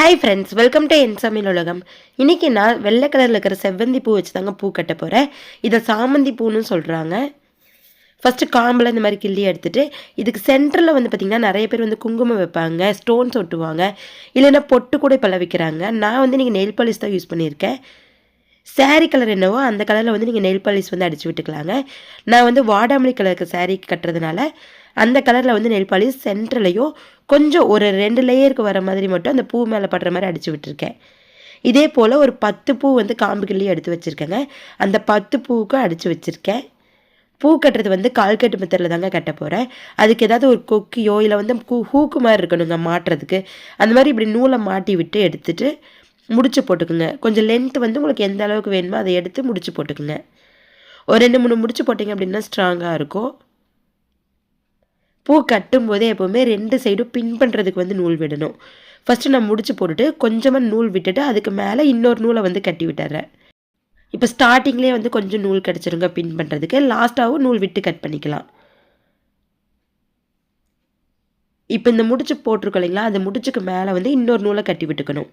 Hi friends welcome to என் சமையல் உலகம் இன்றைக்கி நான் வெள்ளை கலரில் இருக்கிற செவ்வந்தி பூ வச்சு தாங்க பூ கட்ட போகிறேன் இதை சாமந்தி பூன்னு சொல்கிறாங்க ஃபஸ்ட்டு காம்பில் இந்த மாதிரி கிள்ளி எடுத்துகிட்டு இதுக்கு சென்டரில் வந்து பார்த்திங்கன்னா நிறைய பேர் வந்து குங்குமம் வைப்பாங்க ஸ்டோன்ஸ் ஒட்டுவாங்க இல்லைன்னா பொட்டு கூட இப்போ வைக்கிறாங்க நான் வந்து நீங்கள் நெயில் பாலிஷ் தான் யூஸ் பண்ணியிருக்கேன். சாரீ கலர் என்னவோ அந்த கலரில் வந்து நீங்கள் நெயில் பாலிஷ் வந்து அடித்து விட்டுக்கலாங்க. நான் வந்து வாடாமல்லி கலருக்கு சாரீ கட்டுறதுனால அந்த கலரில் வந்து நெல் பாலிஷ் சென்டர்லையும் கொஞ்சம் ஒரு ரெண்டு லேயருக்கு வர மாதிரி மட்டும் அந்த பூ மேலே படுற மாதிரி அடித்து விட்டுருக்கேன். இதே போல் ஒரு பத்து பூ வந்து காம்பு எடுத்து வச்சுருக்கேங்க. அந்த பத்து பூவுக்கு அடித்து வச்சுருக்கேன். பூ கட்டுறது வந்து கால்கட்டு மெத்தடில் தாங்க கட்ட போகிறேன் அதுக்கு ஏதாவது ஒரு கொக்கியோ இல்லை வந்து பூ ஹூக்கு மாதிரி இருக்கணுங்க மாட்டுறதுக்கு. அந்த மாதிரி இப்படி நூலை மாட்டி விட்டு எடுத்துகிட்டு முடிச்சு போட்டுக்குங்க. கொஞ்சம் லென்த் வந்து உங்களுக்கு எந்த அளவுக்கு வேணுமோ அதை எடுத்து முடிச்சு போட்டுக்குங்க. ஒரு ரெண்டு மூணு முடிச்சு போட்டிங்க அப்படின்னா ஸ்ட்ராங்காக இருக்கும். பூ கட்டும் போதே எப்போவுமே ரெண்டு சைடும் பின் பண்ணுறதுக்கு வந்து நூல் விடணும். ஃபஸ்ட்டு நான் முடிச்சு போட்டுட்டு கொஞ்சமாக நூல் விட்டுட்டு அதுக்கு மேலே இன்னொரு நூலை வந்து கட்டி விட்டுறேன். இப்போ ஸ்டார்டிங்லேயே வந்து கொஞ்சம் நூல் கிடச்சிருங்க பின் பண்ணுறதுக்கு லாஸ்ட்டாகவும் நூல் விட்டு கட் பண்ணிக்கலாம். இப்போ இந்த முடிச்சு போட்டிருக்கோம் இல்லைங்களா? அந்த முடிச்சுக்கு மேலே வந்து இன்னொரு நூலை கட்டி விட்டுக்கணும்.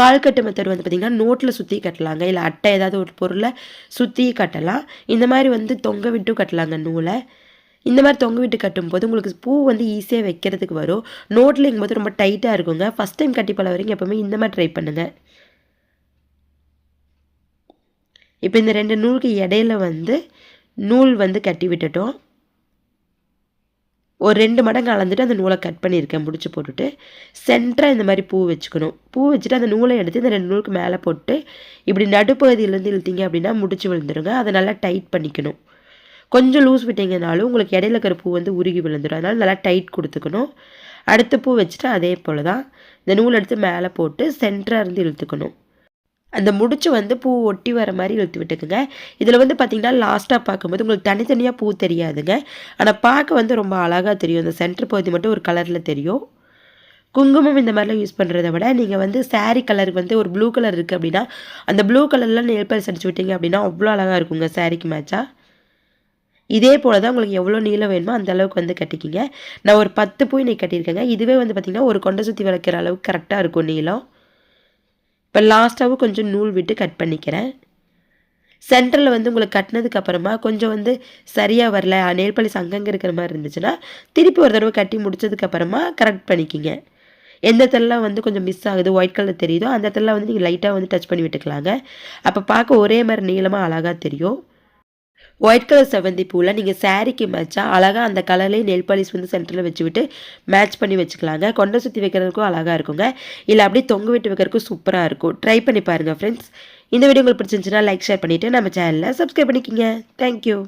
கால்கட்டு மெத்தட் வந்து பார்த்திங்கன்னா நோட்டில் சுற்றி கட்டலாங்க. இல்லை அட்டை ஏதாவது ஒரு பொருளை சுற்றி கட்டலாம். இந்த மாதிரி வந்து தொங்க விட்டு கட்டலாங்க நூலை. இந்த மாதிரி தொங்க விட்டு கட்டும்போது உங்களுக்கு பூ வந்து ஈஸியாக வைக்கிறதுக்கு வரும். நோட்டில் போது ரொம்ப டைட்டாக இருக்குங்க. ஃபஸ்ட் டைம் கட்டி பல வரைக்கும் எப்போவுமே இந்த மாதிரி ட்ரை பண்ணுங்கள் இப்போ இந்த ரெண்டு நூலுக்கு இடையில வந்து நூல் வந்து கட்டி விட்டுட்டோம். ஒரு ரெண்டு மடங்கு அளந்துட்டு அந்த நூலை கட் பண்ணியிருக்கேன். முடிச்சு போட்டுட்டு சென்டராக இந்த மாதிரி பூ வச்சுக்கணும். பூ வச்சுட்டு அந்த நூலை எடுத்து இந்த ரெண்டு நூலுக்கு மேலே போட்டு இப்படி நடுப்பகுதியிலேருந்து இழுத்தீங்க அப்படின்னா முடிச்சு விழுந்துருங்க. அதை நல்லா டைட் பண்ணிக்கணும். கொஞ்சம் லூஸ் விட்டீங்கனாலும் உங்களுக்கு இடையில இருக்கிற பூ வந்து உருகி விழுந்துடும் அதனால் நல்லா டைட் கொடுத்துக்கணும். அடுத்த பூ வச்சுட்டு அதே போல் தான் இந்த நூல் எடுத்து மேலே போட்டு சென்டராக இருந்து இழுத்துக்கணும். அந்த முடிச்சு வந்து பூ ஒட்டி வர மாதிரி இழுத்து விட்டுக்குங்க. இதில் வந்து பார்த்திங்கன்னா லாஸ்ட்டாக பார்க்கும்போது உங்களுக்கு தனித்தனியாக பூ தெரியாதுங்க. ஆனால் பார்க்க வந்து ரொம்ப அழகாக தெரியும். இந்த சென்டர் பகுதி மட்டும் ஒரு கலரில் தெரியும். குங்குமம் இந்த மாதிரிலாம் யூஸ் பண்ணுறத விட நீங்கள் வந்து சாரீ கலருக்கு வந்து ஒரு ப்ளூ கலர் இருக்குது அப்படின்னா அந்த ப்ளூ கலரில் நெல் பரிசு அடிச்சு விட்டீங்க அப்படின்னா அவ்வளோ அழகாக இருக்குங்க சாரீக்கு மேட்சாக இதே போல் தான் உங்களுக்கு எவ்வளோ நீளம் வேணுமோ அந்த அளவுக்கு வந்து கட்டிக்கிங்க. நான் ஒரு பத்து பூ இன்னைக்கு கட்டியிருக்கேங்க. இதுவே வந்து பார்த்திங்கன்னா ஒரு கொண்டை சுற்றி வளர்க்குற அளவுக்கு கரெக்டாக இருக்கும் நீளம். இப்போ லாஸ்ட்டாகவும் கொஞ்சம் நூல் விட்டு கட் பண்ணிக்கிறேன். சென்டரில் வந்து உங்களுக்கு கட்டினதுக்கப்புறமா கொஞ்சம் வந்து சரியாக வரல நெல் பாலிஸ் அங்கங்கே இருக்கிற மாதிரி இருந்துச்சுன்னா திருப்பி ஒரு தடவை கட்டி முடிச்சதுக்கப்புறமா கரெக்ட் பண்ணிக்கிங்க. எந்த இடத்துலலாம் வந்து கொஞ்சம் மிஸ் ஆகுது ஒயிட் கலர் தெரியுதோ அந்த இடத்துல வந்து நீங்கள் லைட்டாக வந்து டச் பண்ணி விட்டுக்கலாங்க. அப்போ பார்க்க ஒரே மாதிரி நீளமாக அழகாக தெரியும். ஒயிட் கலர் செவந்தி பூவில் நீங்கள் சாரீக்கு மேட்சாக அழகாக அந்த கலர்லேயே நெல் பாலிஷ் வந்து சென்டரில் வச்சு விட்டு மேட்ச் பண்ணி வச்சுக்கலாங்க. கொண்டை சுற்றி வைக்கிறதுக்கும் அழகாக இருக்குங்க. இல்லை அப்படியே தொங்க விட்டு வைக்கிறதுக்கும் சூப்பராக இருக்கும். ட்ரை பண்ணி பாருங்கள் ஃப்ரெண்ட்ஸ் இந்த வீடியோ உங்களுக்கு பிடிச்சிருந்துச்சுன்னா லைக் ஷேர் பண்ணிவிட்டு நம்ம சேனலில் சப்ஸ்கிரைப் பண்ணிக்கிங்க. தேங்க்யூ